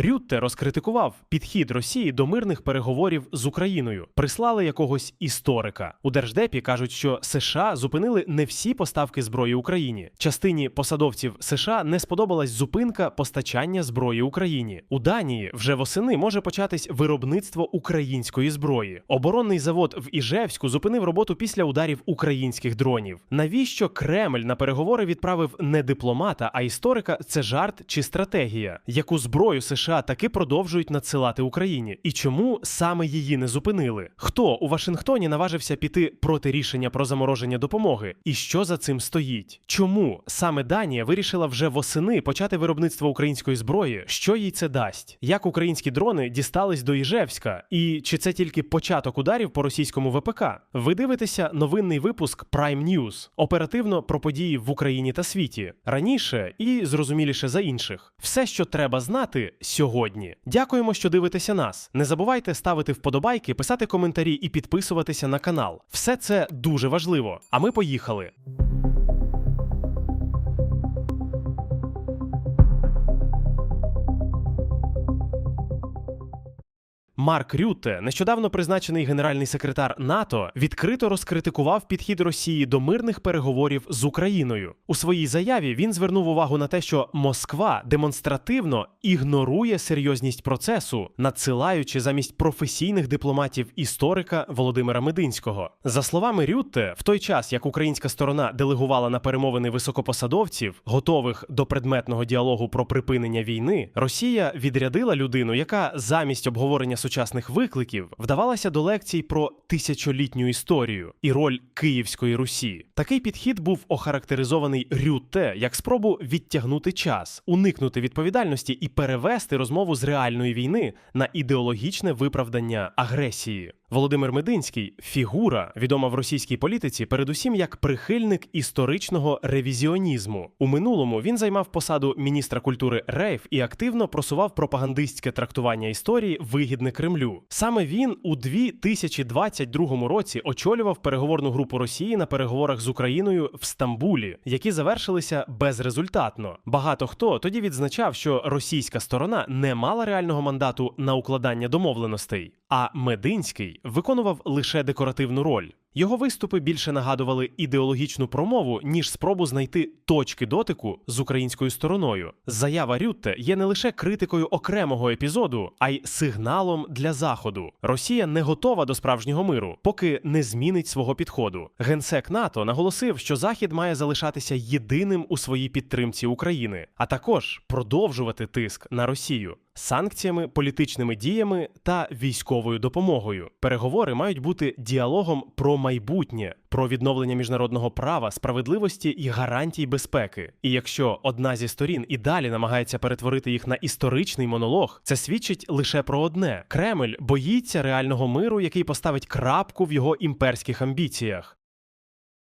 Рютте розкритикував підхід Росії до мирних переговорів з Україною. Прислали якогось історика. У держдепі кажуть, що США зупинили не всі поставки зброї Україні. Частині посадовців США не сподобалась зупинка постачання зброї Україні. У Данії вже восени може початись виробництво української зброї. Оборонний завод в Іжевську зупинив роботу після ударів українських дронів. Навіщо Кремль на переговори відправив не дипломата, а історика? Це жарт чи стратегія, яку зброю США таки продовжують надсилати Україні, і чому саме її не зупинили? Хто у Вашингтоні наважився піти проти рішення про замороження допомоги? І що за цим стоїть? Чому саме Данія вирішила вже восени почати виробництво української зброї? Що їй це дасть? Як українські дрони дістались до Іжевська? І чи це тільки початок ударів по російському ВПК? Ви дивитеся новинний випуск Prime News. оперативно про події в Україні та світі раніше і зрозуміліше за інших. Все, що треба знати. Дякуємо, що дивитеся нас. Не забувайте ставити вподобайки, писати коментарі і підписуватися на канал. Все це дуже важливо. А ми поїхали. Марк Рютте, нещодавно призначений генеральний секретар НАТО, відкрито розкритикував підхід Росії до мирних переговорів з Україною. У своїй заяві він звернув увагу на те, що Москва демонстративно ігнорує серйозність процесу, надсилаючи замість професійних дипломатів історика Володимира Мединського. За словами Рютте, в той час як українська сторона делегувала на перемовини високопосадовців, готових до предметного діалогу про припинення війни, Росія відрядила людину, яка замість обговорення сучасних викликів вдавалася до лекцій про тисячолітню історію і роль Київської Русі. Такий підхід був охарактеризований Рюте як спробу відтягнути час, уникнути відповідальності і перевести розмову з реальної війни на ідеологічне виправдання агресії. Володимир Мединський фігура, відома в російській політиці, передусім як прихильник історичного ревізіонізму. У минулому він займав посаду міністра культури Рейф і активно просував пропагандистське трактування історії вигідне Кремлю. Саме він у 2022 році очолював переговорну групу Росії на переговорах з Україною в Стамбулі, які завершилися безрезультатно. Багато хто тоді відзначав, що російська сторона не мала реального мандату на укладання домовленостей, а Мединський виконував лише декоративну роль. Його виступи більше нагадували ідеологічну промову, ніж спробу знайти точки дотику з українською стороною. Заява Рютте є не лише критикою окремого епізоду, а й сигналом для заходу. Росія не готова до справжнього миру, поки не змінить свого підходу. Генсек НАТО наголосив, що Захід має залишатися єдиним у своїй підтримці України, а також продовжувати тиск на Росію. Санкціями, політичними діями та військовою допомогою переговори мають бути діалогом про майбутнє, про відновлення міжнародного права, справедливості і гарантій безпеки. І якщо одна зі сторін і далі намагається перетворити їх на історичний монолог, це свідчить лише про одне: Кремль боїться реального миру, який поставить крапку в його імперських амбіціях.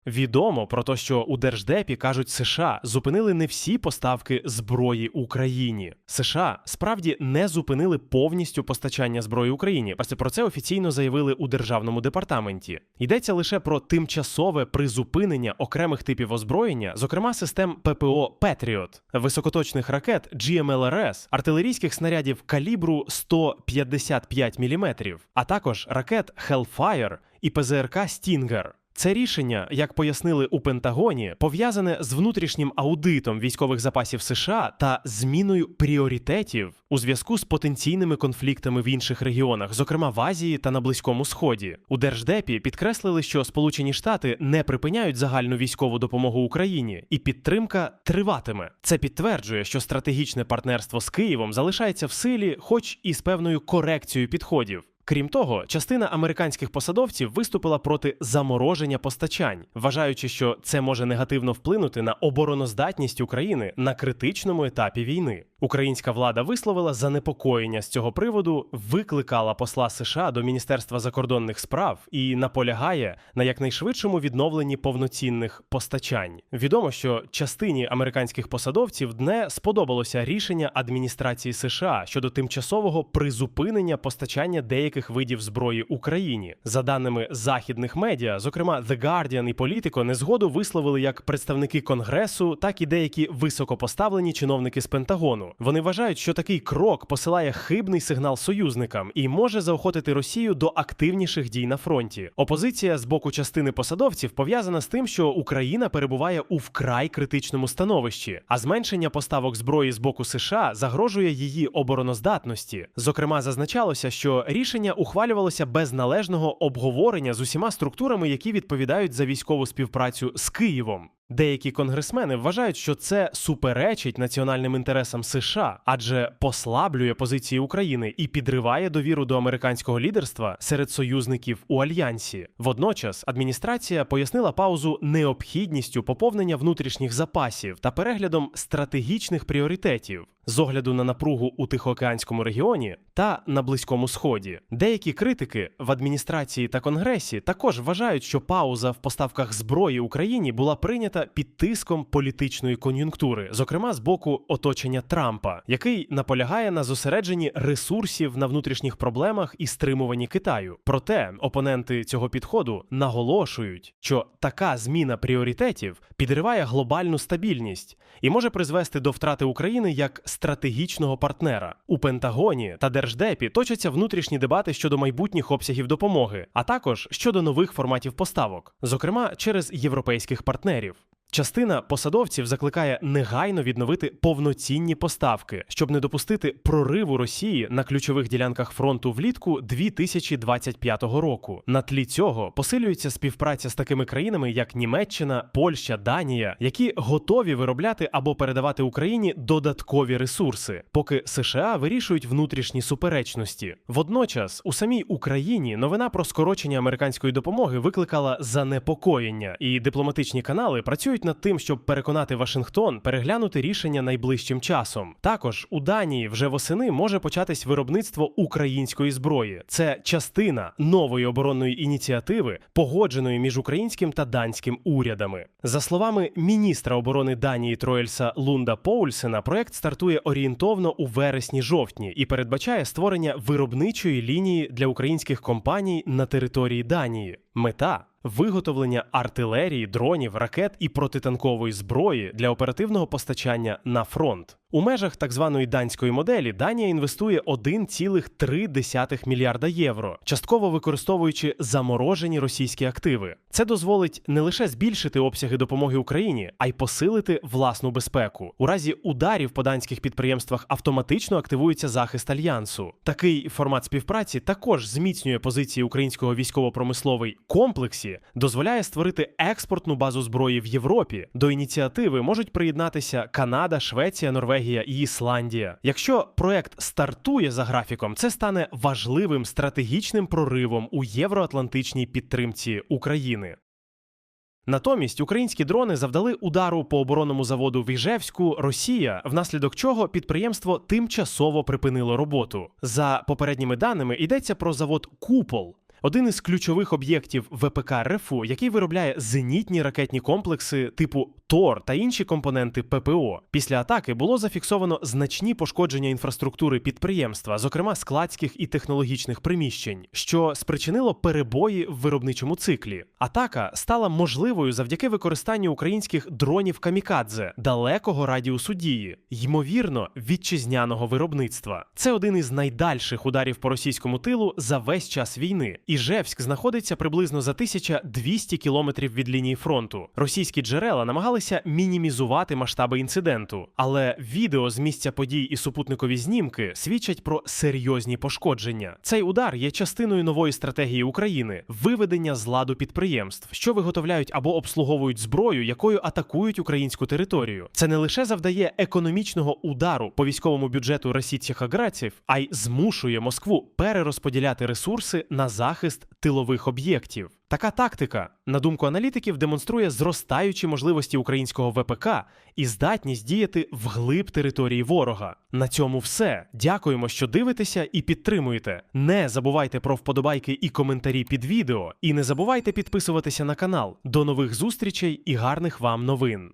Відомо про те, що у держдепі кажуть, США зупинили не всі поставки зброї Україні. США справді не зупинили повністю постачання зброї Україні. Просто про це офіційно заявили у державному департаменті. Йдеться лише про тимчасове призупинення окремих типів озброєння, зокрема систем ППО Петріот, високоточних ракет GMLRS, артилерійських снарядів калібру 155 мм, а також ракет Hellfire і ПЗРК Стінгер. Це рішення, як пояснили у Пентагоні, пов'язане з внутрішнім аудитом військових запасів США та зміною пріоритетів у зв'язку з потенційними конфліктами в інших регіонах, зокрема в Азії та на Близькому Сході. У держдепі підкреслили, що Сполучені Штати не припиняють загальну військову допомогу Україні, і підтримка триватиме. Це підтверджує, що стратегічне партнерство з Києвом залишається в силі, хоч і з певною корекцією підходів. Крім того, частина американських посадовців виступила проти замороження постачань, вважаючи, що це може негативно вплинути на обороноздатність України на критичному етапі війни. Українська влада висловила занепокоєння з цього приводу, викликала посла США до Міністерства закордонних справ і наполягає на якнайшвидшому відновленні повноцінних постачань. Відомо, що частині американських посадовців не сподобалося рішення адміністрації США щодо тимчасового призупинення постачання деяких видів зброї Україні. За даними західних медіа, зокрема The Guardian і Politico, незгоду висловили як представники конгресу, так і деякі високопоставлені чиновники з Пентагону. Вони вважають, що такий крок посилає хибний сигнал союзникам і може заохотити Росію до активніших дій на фронті. Опозиція з боку частини посадовців пов'язана з тим, що Україна перебуває у вкрай критичному становищі, а зменшення поставок зброї з боку США загрожує її обороноздатності. Зокрема, зазначалося, що рішення ухвалювалося без належного обговорення з усіма структурами, які відповідають за військову співпрацю з Києвом. Деякі конгресмени вважають, що це суперечить національним інтересам США, адже послаблює позиції України і підриває довіру до американського лідерства серед союзників у альянсі. Водночас адміністрація пояснила паузу необхідністю поповнення внутрішніх запасів та переглядом стратегічних пріоритетів. З огляду на напругу у Тихоокеанському регіоні та на Близькому Сході, деякі критики в адміністрації та конгресі також вважають, що пауза в поставках зброї Україні була прийнята під тиском політичної кон'юнктури, зокрема з боку оточення Трампа, який наполягає на зосередженні ресурсів на внутрішніх проблемах і стримуванні Китаю. Проте опоненти цього підходу наголошують, що така зміна пріоритетів підриває глобальну стабільність і може призвести до втрати України як стратегічного партнера. У Пентагоні та Держдепі точаться внутрішні дебати щодо майбутніх обсягів допомоги, а також щодо нових форматів поставок, зокрема через європейських партнерів. Частина посадовців закликає негайно відновити повноцінні поставки, щоб не допустити прориву Росії на ключових ділянках фронту влітку 2025 року. На тлі цього посилюється співпраця з такими країнами, як Німеччина, Польща, Данія, які готові виробляти або передавати Україні додаткові ресурси, поки США вирішують внутрішні суперечності. Водночас, у самій Україні новина про скорочення американської допомоги викликала занепокоєння, і дипломатичні канали працюють над тим, щоб переконати Вашингтон переглянути рішення найближчим часом. Також у Данії вже восени може початись виробництво української зброї. Це частина нової оборонної ініціативи, погодженої між українським та данським урядами. За словами міністра оборони Данії Троєльса Лунда Поульсена, проект стартує орієнтовно у вересні-жовтні і передбачає створення виробничої лінії для українських компаній на території Данії. Мета виготовлення артилерії, дронів, ракет і протитанкової зброї для оперативного постачання на фронт. У межах так званої данської моделі Данія інвестує 1,3 мільярда євро, частково використовуючи заморожені російські активи. Це дозволить не лише збільшити обсяги допомоги Україні, а й посилити власну безпеку. У разі ударів по данських підприємствах автоматично активується захист альянсу. Такий формат співпраці також зміцнює позиції українського військово-промисловий комплексі, дозволяє створити експортну базу зброї в Європі. До ініціативи можуть приєднатися Канада, Швеція, Норвегія і Ісландія. Якщо проект стартує за графіком, це стане важливим стратегічним проривом у євроатлантичній підтримці України. Натомість українські дрони завдали удару по оборонному заводу в Іжевську Росія, внаслідок чого підприємство тимчасово припинило роботу. За попередніми даними йдеться про завод Купол. Один із ключових об'єктів ВПК РФУ, який виробляє зенітні ракетні комплекси типу ТОР та інші компоненти ППО. Після атаки було зафіксовано значні пошкодження інфраструктури підприємства, зокрема складських і технологічних приміщень, що спричинило перебої в виробничому циклі. Атака стала можливою завдяки використанню українських дронів камікадзе далекого радіусу дії, ймовірно, вітчизняного виробництва. Це один із найдальших ударів по російському тилу за весь час війни. Іжевськ знаходиться приблизно за 1200 кілометрів від лінії фронту. Російські джерела намагалися мінімізувати масштаби інциденту, але відео з місця подій і супутникові знімки свідчать про серйозні пошкодження. Цей удар є частиною нової стратегії України виведення з ладу підприємств, що виготовляють або обслуговують зброю, якою атакують українську територію. Це не лише завдає економічного удару по військовому бюджету російських аграців, а й змушує Москву перерозподіляти ресурси на захист тилових об'єктів. Така тактика, на думку аналітиків, демонструє зростаючі можливості українського ВПК і здатність діяти вглиб території ворога. На цьому все. Дякуємо, що дивитеся і підтримуєте. Не забувайте про вподобайки і коментарі під відео, і не забувайте підписуватися на канал. До нових зустрічей і гарних вам новин.